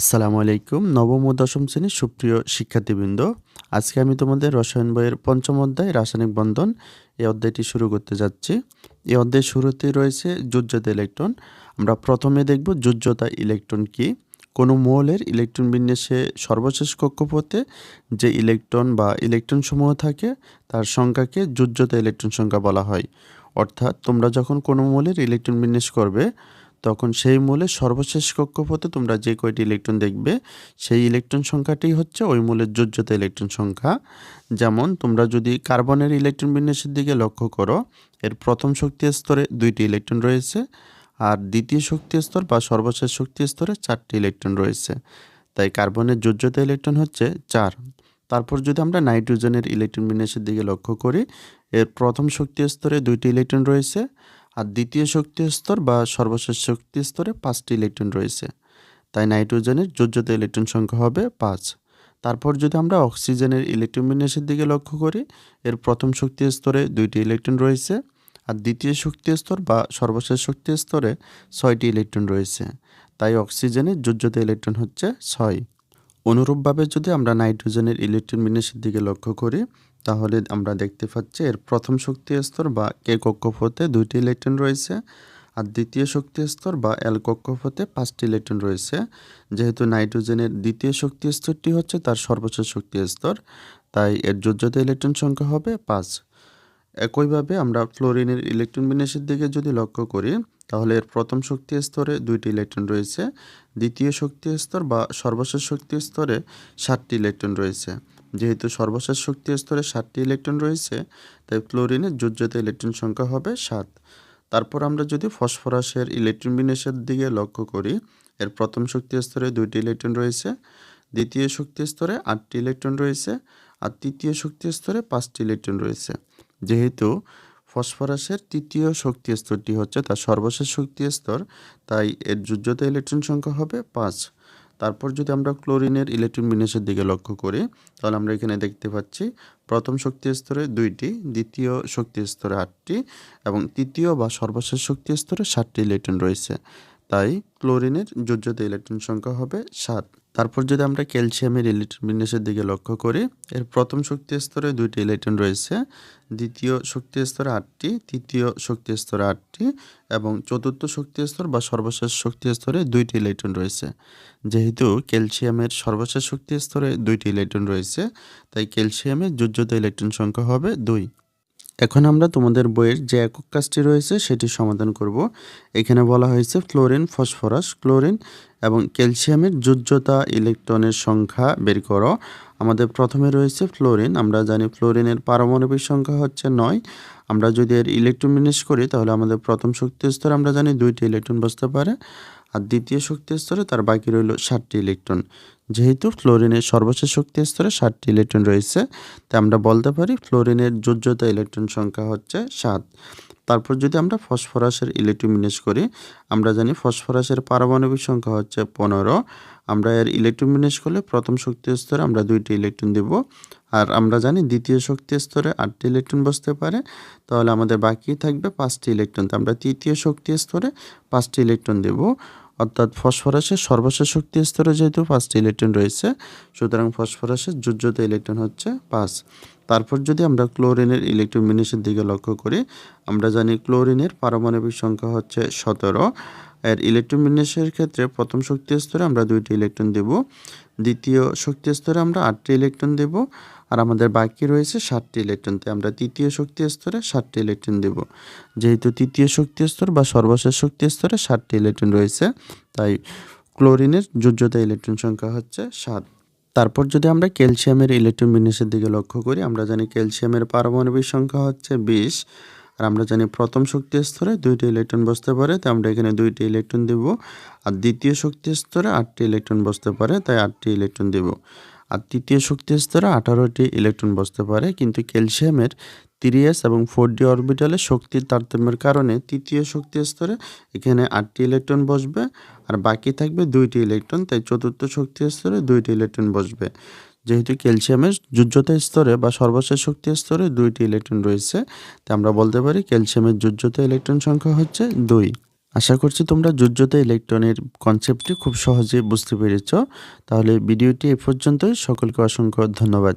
আসসালামু আলাইকুম, নবম ও দশম শ্রেণির সুপ্রিয় শিক্ষার্থীবৃন্দ। আজকে আমি তোমাদের রসায়ন বইয়ের পঞ্চম অধ্যায়, রাসায়নিক বন্ধন, এই অধ্যায়টি শুরু করতে যাচ্ছি। এই অধ্যায়ের শুরুতেই রয়েছে যোজ্যতা ইলেকট্রন। আমরা প্রথমে দেখব যোজ্যতা ইলেকট্রন কি। কোনো মৌলের ইলেকট্রন বিন্যাসে সর্বশেষ কক্ষপথে যে ইলেকট্রন বা ইলেকট্রন সমূহ থাকে, তার সংখ্যাকে যোজ্যতা ইলেকট্রন সংখ্যা বলা হয়। অর্থাৎ তোমরা যখন কোনো মৌলের ইলেকট্রন বিন্যাস করবে তখন সেই মূলের সর্বশেষ কক্ষপথে তোমরা যে কয়টি ইলেকট্রন দেখবে, সেই ইলেকট্রন সংখ্যাটি হচ্ছে ওই মূলের যোজ্যতা ইলেকট্রন সংখ্যা। যেমন, তোমরা যদি কার্বনের ইলেকট্রন বিন্যাসের দিকে লক্ষ্য করো, এর প্রথম শক্তি স্তরে দুইটি ইলেকট্রন রয়েছে আর দ্বিতীয় শক্তি স্তর বা সর্বশেষ শক্তি স্তরে চারটি ইলেকট্রন রয়েছে। তাই কার্বনের যোজ্যতা ইলেকট্রন হচ্ছে চার। তারপর যদি আমরা নাইট্রোজেনের ইলেকট্রন বিন্যাসের দিকে লক্ষ্য করি, এর প্রথম শক্তি স্তরে দুইটি ইলেকট্রন রয়েছে আর দ্বিতীয় শক্তি স্তর বা সর্বশেষ শক্তি স্তরে পাঁচটি ইলেকট্রন রয়েছে। তাই নাইট্রোজেনের যোজ্যতা ইলেকট্রন সংখ্যা হবে পাঁচ। তারপর যদি আমরা অক্সিজেনের ইলেকট্রন বিন্যাসের দিকে লক্ষ্য করি, এর প্রথম শক্তি স্তরে দুইটি ইলেকট্রন রয়েছে আর দ্বিতীয় শক্তি স্তর বা সর্বশেষ শক্তি স্তরে ছয়টি ইলেকট্রন রয়েছে। তাই অক্সিজেনের যোজ্যতা ইলেকট্রন হচ্ছে ছয়। অনুরূপভাবে যদি আমরা নাইট্রোজেনের ইলেকট্রন বিন্যাসের দিকে লক্ষ্য করি তাহলে আমরা দেখতে পাচ্ছি এর প্রথম শক্তি স্তর বা কে কক্ষপথে দুইটি ইলেকট্রন রয়েছে আর দ্বিতীয় শক্তি স্তর বা এল কক্ষপথে পাঁচটি ইলেকট্রন রয়েছে। যেহেতু নাইট্রোজেনের দ্বিতীয় শক্তি স্তরটি হচ্ছে তার সর্বোচ্চ শক্তি স্তর তাই এর যোজ্যতা ইলেকট্রন সংখ্যা হবে পাঁচ। একইভাবে আমরা ফ্লোরিনের ইলেকট্রন বিন্যাসের দিকে যদি লক্ষ্য করি, তাহলে এর প্রথম শক্তি স্তরে দুইটি ইলেকট্রন রয়েছে, দ্বিতীয় শক্তি স্তর বা সর্বশেষ শক্তি স্তরে সাতটি ইলেকট্রন রয়েছে। যেহেতু সর্বশেষ শক্তি স্তরে সাতটি ইলেকট্রন রয়েছে, তাই ফ্লোরিনের যোজ্যতা ইলেকট্রন সংখ্যা হবে সাত। তারপর আমরা যদি ফসফরাসের ইলেকট্রন বিন্যাসের দিকে লক্ষ্য করি, এর প্রথম শক্তি স্তরে দুইটি ইলেকট্রন রয়েছে, দ্বিতীয় শক্তি স্তরে আটটি ইলেকট্রন রয়েছে, আর তৃতীয় শক্তি স্তরে পাঁচটি ইলেকট্রন রয়েছে। যেহেতু ফসফরাসের তৃতীয় শক্তি স্তরটি হচ্ছে তার সর্বশেষ শক্তি স্তর, তাই এর যোজ্যতা ইলেকট্রন সংখ্যা হবে পাঁচ। তারপর যদি আমরা ক্লোরিনের ইলেকট্রন বিন্যাসের দিকে লক্ষ্য করি, তাহলে আমরা এখানে দেখতে পাচ্ছি প্রথম শক্তি স্তরে দুইটি, দ্বিতীয় শক্তি স্তরে আটটি এবং তৃতীয় বা সর্বশেষ শক্তি স্তরে ষাটটি ইলেকট্রন রয়েছে। তাই ক্লোরিনের যোজ্যতা ইলেকট্রন সংখ্যা হবে সাত। তারপর যদি আমরা ক্যালসিয়ামের ইলেকট্রন বিন্যাসের দিকে লক্ষ্য করি, এর প্রথম শক্তি স্তরে দুইটি ইলেকট্রন রয়েছে। দ্বিতীয় শক্তি স্তরে আটটি, তৃতীয় শক্তি স্তরে আটটি এবং চতুর্থ শক্তি স্তর বা সর্বশেষ শক্তি স্তরে দুইটি ইলেকট্রন রয়েছে। যেহেতু ক্যালসিয়ামের সর্বশেষ শক্তি স্তরে দুইটি ইলেকট্রন রয়েছে, তাই ক্যালসিয়ামের যোজ্যতা ইলেকট্রন সংখ্যা হবে দুই। এখন আমরা তোমাদের বইয়ের যে একক কাজটি রয়েছে, সেটি সমাধান করব। এখানে বলা হয়েছে ফ্লোরিন, ফসফরাস, ক্লোরিন এবং ক্যালসিয়ামের যোজ্যতা ইলেকট্রনের সংখ্যা বের করো। আমাদের প্রথমে রয়েছে ফ্লোরিন, আমরা জানি ফ্লোরিনের পারমাণবিক সংখ্যা হচ্ছে নয়। আমরা যদি এর ইলেকট্রন বিন্যাস করি, তাহলে আমাদের প্রথম শক্তি স্তরে আমরা জানি দুইটি ইলেকট্রন বসতে পারে, আর দ্বিতীয় শক্তি স্তরে তার বাকি রইল ষাটটি ইলেকট্রন। যেহেতু ফ্লোরিনের সর্বশেষ শক্তি স্তরে সাতটি ইলেকট্রন রয়েছে, তাই আমরা বলতে পারি ফ্লোরিনের যোজ্যতা ইলেকট্রন সংখ্যা হচ্ছে সাত। তারপর যদি আমরা ফসফরাসের ইলেকট্রন বিন্যাস করি, আমরা জানি ফসফরাসের পারমাণবিক সংখ্যা হচ্ছে পনেরো। আমরা এর ইলেকট্রন বিন্যাস করলে প্রথম শক্তি স্তরে আমরা দুইটি ইলেকট্রন দেব, আর আমরা জানি দ্বিতীয় শক্তি স্তরে আটটি ইলেকট্রন বসতে পারে, তাহলে আমাদের বাকি থাকবে পাঁচটি ইলেকট্রন। তো আমরা তৃতীয় শক্তি স্তরে পাঁচটি ইলেকট্রন দেব। অর্থাৎ ফসফরাসের সর্বশেষ শক্তি স্তরে যেহেতু পাঁচটি ইলেকট্রন রয়েছে, সুতরাং ফসফরাসের যুজ্যত ইলেকট্রন হচ্ছে পাঁচ। তারপর যদি আমরা ক্লোরিনের ইলেকট্রন বিন্যাসের দিকে লক্ষ্য করি, আমরা জানি ক্লোরিনের পারমাণবিক সংখ্যা হচ্ছে সতেরো। এর ইলেকট্রন বিন্যাসের ক্ষেত্রে প্রথম শক্তি স্তরে আমরা দুইটি ইলেকট্রন দেব, দ্বিতীয় শক্তি স্তরে আমরা আটটি ইলেকট্রন দেব, আর আমাদের বাকি রয়েছে সাতটি ইলেকট্রন তাই আমরা তৃতীয় শক্তি স্তরে সাতটি ইলেকট্রন দেব। যেহেতু তৃতীয় শক্তি স্তর বা সর্বশেষ শক্তি স্তরে সাতটি ইলেকট্রন রয়েছে, তাই ক্লোরিনের যোজ্যতা ইলেকট্রন সংখ্যা হচ্ছে সাত। তারপর যদি আমরা ক্যালসিয়ামের ইলেকট্রন বিন্যাসের দিকে লক্ষ্য করি, আমরা জানি ক্যালসিয়ামের পারমাণবিক সংখ্যা হচ্ছে বিশ আর আমরা জানি প্রথম শক্তি স্তরে দুইটি ইলেকট্রন বসতে পারে, তাই আমরা এখানে দুইটি ইলেকট্রন দেব। আর দ্বিতীয় শক্তি স্তরে আটটি ইলেকট্রন বসতে পারে, তাই আটটি ইলেকট্রন দেব। আর তৃতীয় শক্তি স্তরে আঠারোটি ইলেকট্রন বসতে পারে, কিন্তু ক্যালসিয়ামের তিরিয়াস এবং ফোর ডি অরবিটালে শক্তির তারতম্যের কারণে তৃতীয় শক্তি স্তরে এখানে আটটি ইলেকট্রন বসবে, আর বাকি থাকবে দুইটি ইলেকট্রন তাই চতুর্থ শক্তি স্তরে দুইটি ইলেকট্রন বসবে। যেহেতু ক্যালসিয়ামের যুজ্যতা স্তরে বা সর্বশেষ শক্তি স্তরে দুইটি ইলেকট্রন রয়েছে, তাই আমরা বলতে পারি ক্যালসিয়ামের যুজ্যতা ইলেকট্রন সংখ্যা হচ্ছে দুই। আশা করছি তোমরা যুজ্যতা ইলেকট্রনের কনসেপ্টটি খুব সহজে বুঝতে পেরেছ। তাহলে ভিডিওটি এ পর্যন্তই। সকলকে অসংখ্য ধন্যবাদ।